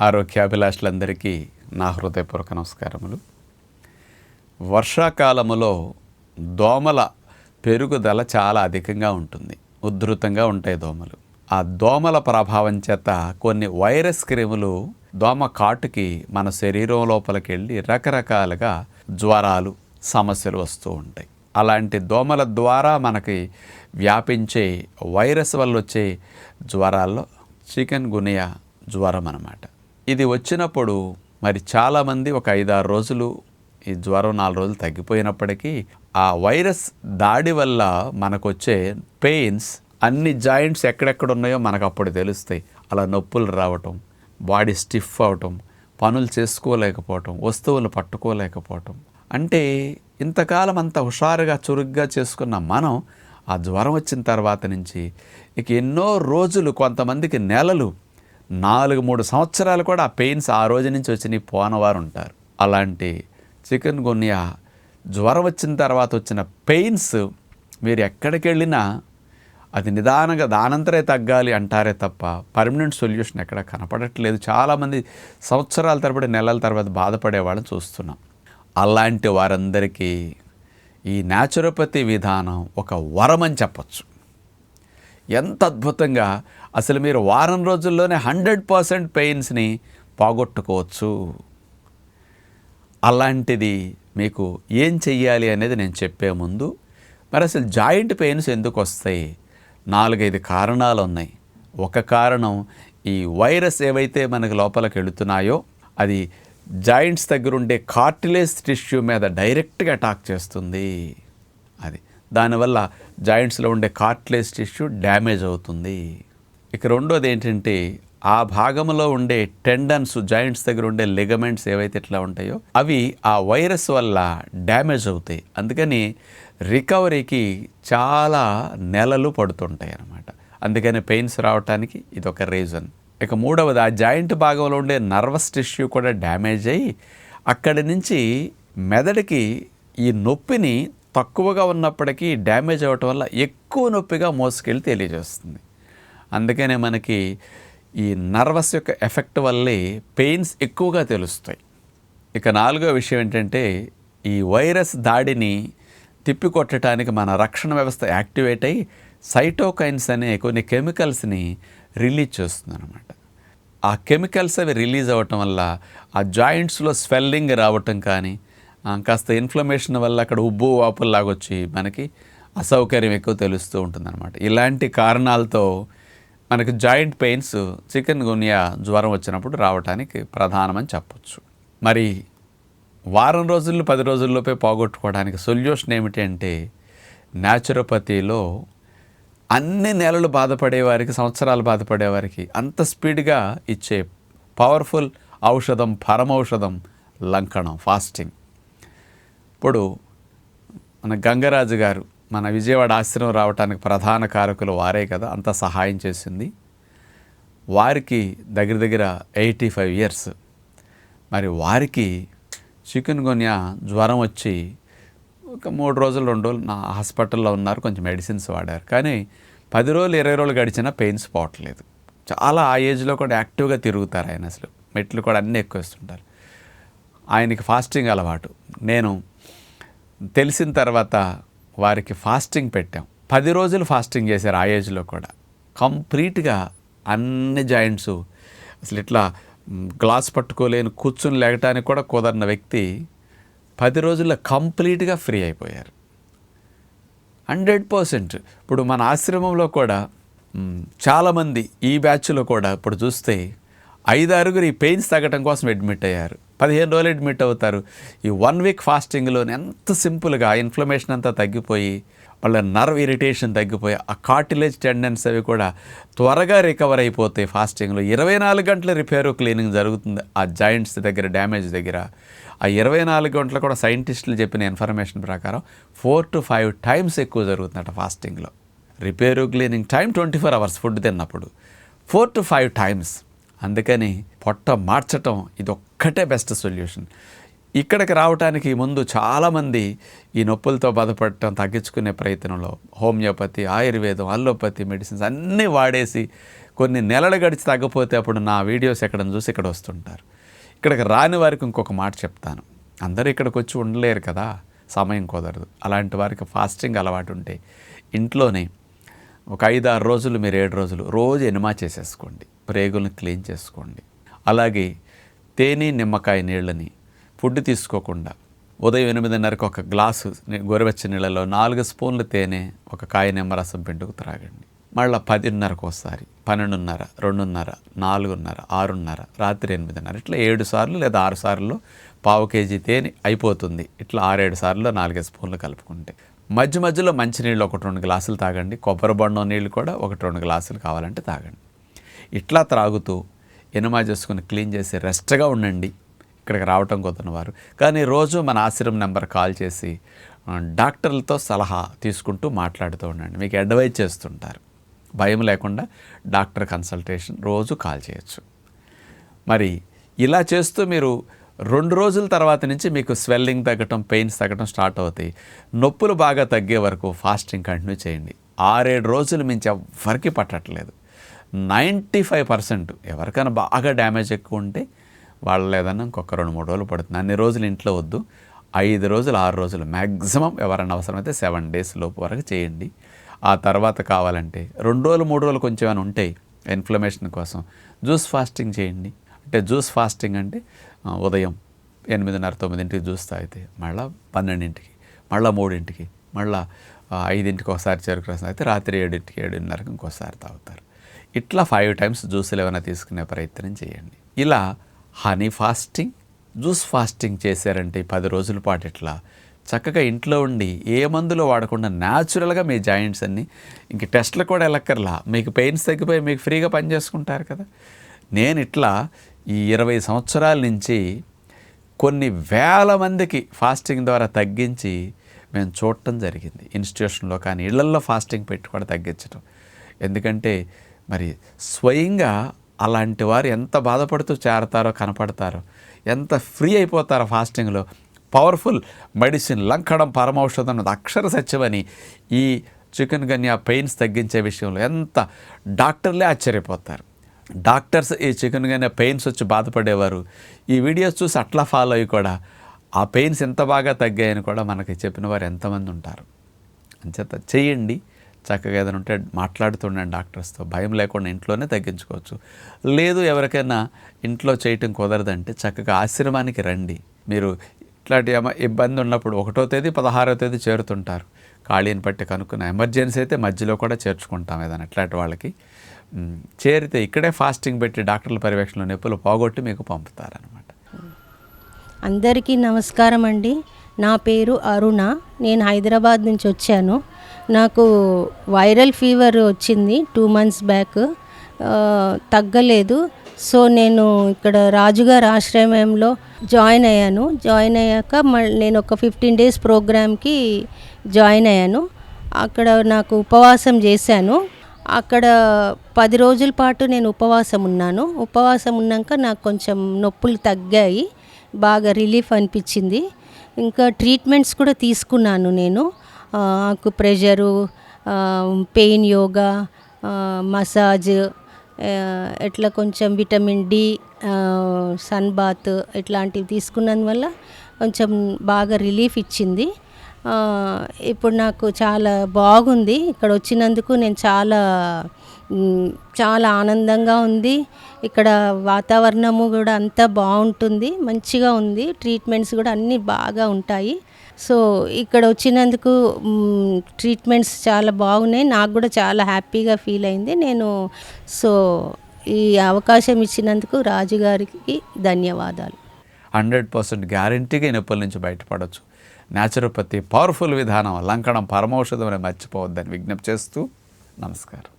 ఆరోగ్యాభిలాషులందరికీ నా హృదయపూర్వక నమస్కారములు. వర్షాకాలములో దోమల పెరుగుదల చాలా అధికంగా ఉంటుంది. ఉధృతంగా ఉంటాయి దోమలు. ఆ దోమల ప్రభావం చేత కొన్ని వైరస్ క్రిములు దోమ కాటుకి మన శరీరం లోపలికి వెళ్ళి రకరకాలుగా జ్వరాలు సమస్యలు వస్తూ ఉంటాయి. అలాంటి దోమల ద్వారా మనకి వ్యాపించే వైరస్ వల్ల వచ్చే జ్వరాల్లో చికెన్ గునియా జ్వరం అన్నమాట. ఇది వచ్చినప్పుడు మరి చాలామంది ఒక ఐదారు రోజులు ఈ జ్వరం నాలుగు రోజులు తగ్గిపోయినప్పటికీ ఆ వైరస్ దాడి వల్ల మనకు వచ్చే పెయిన్స్ అన్ని జాయింట్స్ ఎక్కడెక్కడ ఉన్నాయో మనకు అప్పుడు తెలుస్తాయి. అలా నొప్పులు రావటం బాడీ స్టిఫ్ అవటం పనులు చేసుకోలేకపోవటం వస్తువులు పట్టుకోలేకపోవటం. అంటే ఇంతకాలం అంత హుషారుగా చురుగ్గా చేసుకున్న మనం ఆ జ్వరం వచ్చిన తర్వాత నుంచి ఇక ఎన్నో రోజులు కొంతమందికి నెలలు నాలుగు మూడు సంవత్సరాలు కూడా ఆ పెయిన్స్ ఆ రోజు నుంచి వచ్చినాయి పోనవారు ఉంటారు. అలాంటి చికెన్ గున్యా జ్వరం వచ్చిన తర్వాత వచ్చిన పెయిన్స్ మీరు ఎక్కడికి వెళ్ళినా అది నిదానంగా దానంతరే తగ్గాలి అంటారే తప్ప పర్మనెంట్ సొల్యూషన్ ఎక్కడ కనపడట్లేదు. చాలామంది సంవత్సరాల తరబడి నెలల తర్వాత బాధపడే వాళ్ళని చూస్తున్నాం. అలాంటి వారందరికీ ఈ న్యాచురోపతి విధానం ఒక వరం అని చెప్పచ్చు. ఎంత అద్భుతంగా. అసలు మీరు వారం రోజుల్లోనే హండ్రెడ్ పర్సెంట్ పెయిన్స్ని పోగొట్టుకోవచ్చు. అలాంటిది మీకు ఏం చెయ్యాలి అనేది నేను చెప్పే ముందు మరి అసలు జాయింట్ పెయిన్స్ ఎందుకు వస్తాయి నాలుగైదు కారణాలు ఉన్నాయి ఒక కారణం ఈ వైరస్ ఏవైతే మనకి లోపలికి వెళుతున్నాయో అది జాయింట్స్ దగ్గర ఉండే కార్టిలేజ్ టిష్యూ మీద డైరెక్ట్గా అటాక్ చేస్తుంది. అది దానివల్ల జాయింట్స్లో ఉండే కార్ట్లెస్ టిష్యూ డ్యామేజ్ అవుతుంది. ఇక రెండోది ఏంటంటే ఆ భాగంలో ఉండే టెండన్స్ జాయింట్స్ దగ్గర ఉండే లిగమెంట్స్ ఏవైతే ఇట్లా ఉంటాయో అవి ఆ వైరస్ వల్ల డ్యామేజ్ అవుతాయి. అందుకని రికవరీకి చాలా నెలలు పడుతుంటాయి అన్నమాట. అందుకని పెయిన్స్ రావడానికి ఇది ఒక రీజన్. ఇక మూడవది ఆ జాయింట్ భాగంలో ఉండే నర్వస్ టిష్యూ కూడా డ్యామేజ్ అయ్యి అక్కడి నుంచి మెదడుకి ఈ నొప్పిని తక్కువగా ఉన్నప్పటికీ డ్యామేజ్ అవ్వటం వల్ల ఎక్కువ నొప్పిగా మోసుకెళ్ళి తెలియజేస్తుంది అందుకనే మనకి ఈ నర్వస్ యొక్క ఎఫెక్ట్ వల్లే పెయిన్స్ ఎక్కువగా తెలుస్తాయి. ఇక నాలుగో విషయం ఏంటంటే ఈ వైరస్ దాడిని తిప్పికొట్టడానికి మన రక్షణ వ్యవస్థ యాక్టివేట్ అయ్యి సైటోకైన్స్ అనే కొన్ని కెమికల్స్ని రిలీజ్ చేస్తుంది అనమాట ఆ కెమికల్స్ అవి రిలీజ్ అవ్వటం వల్ల ఆ జాయింట్స్లో స్వెల్లింగ్ రావటం కానీ కాస్త ఇన్ఫ్లమేషన్ వల్ల అక్కడ ఉబ్బు వాపుల్లాగా వచ్చి మనకి అసౌకర్యం ఎక్కువ తెలుస్తూ ఉంటుందన్నమాట. ఇలాంటి కారణాలతో మనకి జాయింట్ పెయిన్స్ చికెన్ గునియా జ్వరం వచ్చినప్పుడు రావడానికి ప్రధానమని చెప్పచ్చు. మరి వారం రోజుల్లో పది రోజుల్లోపే పోగొట్టుకోవడానికి సొల్యూషన్ ఏమిటి అంటే న్యాచురోపతిలో అన్ని నెలలు బాధపడే వారికి సంవత్సరాలు బాధపడే వారికి అంత స్పీడ్గా ఇచ్చే పవర్ఫుల్ ఔషధం పరమౌషధం లంకణం ఫాస్టింగ్ ఇప్పుడు మన గంగరాజు గారు మన విజయవాడ ఆశ్రమం రావడానికి ప్రధాన కారకులు వారే కదా అంత సహాయం చేసింది. వారికి దగ్గర దగ్గర ఎయిటీ ఫైవ్ ఇయర్స్. మరి వారికి చికెన్ గున్యా జ్వరం వచ్చి ఒక మూడు రోజులు రెండు రోజులు నా హాస్పిటల్లో ఉన్నారు కొంచెం మెడిసిన్స్ వాడారు. కానీ పది రోజులు ఇరవై రోజులు గడిచినా పెయిన్స్ పోవట్లేదు చాలా ఆ ఏజ్లో కూడా యాక్టివ్గా తిరుగుతారు ఆయన అసలు. మెట్లు కూడా అన్నీ ఎక్కువ వేస్తుంటారు ఆయనకి ఫాస్టింగ్ అలవాటు. నేను తెలిసిన తర్వాత వారికి ఫాస్టింగ్ పెట్టాం. పది రోజులు ఫాస్టింగ్ చేశారు ఆ ఏజ్లో కూడా. కంప్లీట్గా అన్ని జాయింట్స్ అసలు ఇట్లా గ్లాస్ పట్టుకోలేని కూర్చుని లేగటానికి కూడా కుదరిన వ్యక్తి పది రోజుల్లో కంప్లీట్గా ఫ్రీ అయిపోయారు. Hundred percent. ఇప్పుడు మన ఆశ్రమంలో కూడా చాలామంది ఈ బ్యాచ్లో కూడా ఇప్పుడు చూస్తే ఐదారుగురు ఈ పెయిన్స్ తగ్గటం కోసం అడ్మిట్ అయ్యారు. పదిహేను రోజులు అడ్మిట్ అవుతారు. ఈ వన్ వీక్ ఫాస్టింగ్లో ఎంత సింపుల్గా ఇన్ఫ్లమేషన్ అంతా తగ్గిపోయి వాళ్ళ నర్వ్ ఇరిటేషన్ తగ్గిపోయి ఆ కార్టిలేజ్ టెండెన్స్ అవి కూడా త్వరగా రికవర్ అయిపోతాయి ఫాస్టింగ్లో ఇరవై నాలుగు గంటల రిపేరు క్లీనింగ్ జరుగుతుంది ఆ జాయింట్స్ దగ్గర డ్యామేజ్ దగ్గర. ఆ ఇరవై నాలుగు గంటలు కూడా సైంటిస్టులు చెప్పిన ఇన్ఫర్మేషన్ ప్రకారం ఫోర్ టు ఫైవ్ టైమ్స్ ఎక్కువ జరుగుతుందట ఫాస్టింగ్లో repair cleaning time twenty four hours food తిన్నప్పుడు. ఫోర్ టు ఫైవ్ టైమ్స్ అందుకని పొట్ట మార్చటం ఇది ఒక్కటే బెస్ట్ సొల్యూషన్ ఇక్కడికి రావడానికి ముందు చాలామంది ఈ నొప్పులతో బాధపడటం తగ్గించుకునే ప్రయత్నంలో హోమియోపతి ఆయుర్వేదం అల్లోపతి మెడిసిన్స్ అన్నీ వాడేసి కొన్ని నెలలు గడిచి తగ్గపోతే అప్పుడు నా వీడియోస్ ఎక్కడ చూసి ఇక్కడ వస్తుంటారు. ఇక్కడికి రాని వారికి ఇంకొక మాట చెప్తాను. అందరూ ఇక్కడికి వచ్చి ఉండలేరు కదా సమయం కుదరదు. అలాంటి వారికి ఫాస్టింగ్ అలవాటు ఉంటే ఇంట్లోనే ఒక ఐదు ఆరు రోజులు మీరు ఏడు రోజులు రోజు ఎనిమా చేసేసుకోండి. ప్రేగులను క్లీన్ చేసుకోండి. అలాగే తేనె నిమ్మకాయ నీళ్ళని ఫుడ్ తీసుకోకుండా ఉదయం ఎనిమిదిన్నరకు ఒక గ్లాసు ని- గోరువెచ్చని నీళ్ళలో నాలుగు స్పూన్లు తేనె ఒక కాయ నిమ్మరసం పిండుకు త్రాగండి. మళ్ళీ పదిన్నరకు ఒకసారి పన్నెండున్నర రెండున్నర నాలుగున్నర ఆరున్నర రాత్రి ఎనిమిదిన్నర ఇట్లా ఏడు సార్లు లేదా ఆరు సార్లు పావు కేజీ తేనె అయిపోతుంది. ఇట్లా ఆరేడు సార్లు నాలుగైదు స్పూన్లు కలుపుకుంటే. మధ్య మధ్యలో మంచినీళ్ళు ఒకటి రెండు గ్లాసులు తాగండి. కొబ్బరి బొండం నీళ్ళు కూడా ఒకటి రెండు గ్లాసులు కావాలంటే తాగండి. ఇట్లా త్రాగుతూ ఎనుమా చేసుకుని క్లీన్ చేసి రెస్ట్గా ఉండండి. ఇక్కడికి రావటం కుదరని వారు కానీ రోజు మన ఆశ్రమం నెంబర్ కాల్ చేసి డాక్టర్లతో సలహా తీసుకుంటూ మాట్లాడుతూ ఉండండి. మీకు అడ్వైజ్ చేస్తుంటారు. భయం లేకుండా డాక్టర్ కన్సల్టేషన్ రోజు కాల్ చేయొచ్చు. మరి ఇలా చేస్తూ మీరు రెండు రోజుల తర్వాత నుంచి మీకు స్వెల్లింగ్ తగ్గటం పెయిన్స్ తగ్గటం స్టార్ట్ అవుతాయి. నొప్పులు బాగా తగ్గే వరకు ఫాస్టింగ్ కంటిన్యూ చేయండి. ఆరేడు రోజులు మించి ఎవ్వరికి పట్టట్లేదు. నైంటీ ఫైవ్ పర్సెంట్ ఎవరికైనా బాగా డ్యామేజ్ ఎక్కువ ఉంటే వాళ్ళు ఏదన్నా ఇంకొక రెండు మూడు రోజులు పడుతుంది. అన్ని రోజులు ఇంట్లో వద్దు. ఐదు రోజులు ఆరు రోజులు మ్యాక్సిమం ఎవరైనా అవసరమైతే సెవెన్ డేస్ లోపు వరకు చేయండి. ఆ తర్వాత కావాలంటే రెండు రోజులు మూడు రోజులు కొంచెం ఏమైనా ఉంటాయి ఇన్ఫ్లమేషన్ కోసం జ్యూస్ ఫాస్టింగ్ చేయండి. అంటే జ్యూస్ ఫాస్టింగ్ అంటే ఉదయం ఎనిమిదిన్నర తొమ్మిదింటికి జ్యూస్ తాగితే మళ్ళీ పన్నెండింటికి మళ్ళీ మూడింటికి మళ్ళీ ఐదింటికి ఒకసారి చేరుకు అయితే రాత్రి ఏడింటికి ఏడున్నరకి ఇంకోసారి తాగుతారు. ఇట్లా ఫైవ్ టైమ్స్ జ్యూసులు ఏమైనా తీసుకునే ప్రయత్నం చేయండి. ఇలా హనీ ఫాస్టింగ్ జ్యూస్ ఫాస్టింగ్ చేశారంటే పది రోజుల పాటు ఇట్లా చక్కగా ఇంట్లో ఉండి ఏ మందులు వాడకుండా న్యాచురల్గా మీ జాయింట్స్ అన్ని ఇంక టెస్ట్లు కూడా వెళ్ళక్కర్లా. మీకు పెయిన్స్ తగ్గిపోయి మీకు ఫ్రీగా పని చేసుకుంటారు కదా. నేను ఇట్లా ఈ ఇరవై సంవత్సరాల నుంచి కొన్ని వేల మందికి ఫాస్టింగ్ ద్వారా తగ్గించి మేము చూడటం జరిగింది. ఇన్స్టిట్యూషన్లో కానీ ఇళ్ళల్లో ఫాస్టింగ్ పెట్టి కూడా తగ్గించడం ఎందుకంటే మరి స్వయంగా అలాంటి వారు ఎంత బాధపడుతూ చేరతారో కనపడతారో ఎంత ఫ్రీ అయిపోతారో ఫాస్టింగ్లో పవర్ఫుల్ మెడిసిన్ లంకడం పరమౌషధం అన్నది అక్షర సత్యమని ఈ చికెన్ గన్యా పెయిన్స్ తగ్గించే విషయంలో ఎంత డాక్టర్లే ఆశ్చర్యపోతారు. డాక్టర్స్ ఈ చికెన్ గన్యా పెయిన్స్ వచ్చి బాధపడేవారు. ఈ వీడియోస్ చూసి అట్లా ఫాలో అయ్యి కూడా ఆ పెయిన్స్ ఎంత బాగా తగ్గాయని కూడా మనకి చెప్పిన వారు ఎంతమంది ఉంటారు. అంచేత చేయండి. చక్కగా ఏదైనా ఉంటే మాట్లాడుతుండండి డాక్టర్స్తో. భయం లేకుండా ఇంట్లోనే తగ్గించుకోవచ్చు. లేదు ఎవరికైనా ఇంట్లో చేయటం కుదరదంటే చక్కగా ఆశ్రమానికి రండి. మీరు ఇట్లాంటి ఇబ్బంది ఉన్నప్పుడు ఒకటో తేదీ పదహారో తేదీ చేరుతుంటారు. ఖాళీని బట్టి కనుక్కున్న ఎమర్జెన్సీ అయితే మధ్యలో కూడా చేర్చుకుంటాం ఏదైనా ఇట్లాంటి వాళ్ళకి. చేరితే ఇక్కడే ఫాస్టింగ్ పెట్టి డాక్టర్ల పర్యవేక్షణలో నొప్పులు పోగొట్టి మీకు పంపుతారనమాట అందరికీ నమస్కారం అండి. నా పేరు అరుణ. నేను హైదరాబాద్ నుంచి వచ్చాను. నాకు వైరల్ ఫీవర్ వచ్చింది టూ మంత్స్ బ్యాక్. తగ్గలేదు. సో నేను ఇక్కడ రాజుగారి ఆశ్రమంలో జాయిన్ అయ్యాను. జాయిన్ అయ్యాక మళ్ళీ నేను ఒక ఫిఫ్టీన్ డేస్ ప్రోగ్రామ్కి జాయిన్ అయ్యాను. అక్కడ నాకు ఉపవాసం చేశాను. అక్కడ పది రోజుల పాటు నేను ఉపవాసం ఉన్నాను. ఉపవాసం ఉన్నాక నాకు కొంచెం నొప్పులు తగ్గాయి. బాగా రిలీఫ్ అనిపించింది. ఇంకా ట్రీట్మెంట్స్ కూడా తీసుకున్నాను నేను. ఆకు ప్రెషరు పెయిన్ యోగా మసాజ్ ఇట్లా కొంచెం విటమిన్ డి సన్ బాత్ ఇట్లాంటివి తీసుకున్నందువల్ల కొంచెం బాగా రిలీఫ్ ఇచ్చింది. ఇప్పుడు నాకు చాలా బాగుంది. ఇక్కడ వచ్చినందుకు నేను చాలా చాలా ఆనందంగా ఉంది. ఇక్కడ వాతావరణము కూడా అంతా బాగుంటుంది. మంచిగా ఉంది. ట్రీట్మెంట్స్ కూడా అన్నీ బాగా ఉంటాయి. సో ఇక్కడ వచ్చినందుకు ట్రీట్మెంట్స్ చాలా బాగున్నాయి. నాకు కూడా చాలా హ్యాపీగా ఫీల్ అయింది. నేను సో ఈ అవకాశం ఇచ్చినందుకు రాజుగారికి ధన్యవాదాలు. హండ్రెడ్ పర్సెంట్ గ్యారంటీగా నొప్పుల నుంచి బయటపడవచ్చు న్యాచురోపతి పవర్ఫుల్ విధానం లంకణం పరమౌషధం అని మర్చిపోవద్దని విజ్ఞప్తి చేస్తూ నమస్కారం.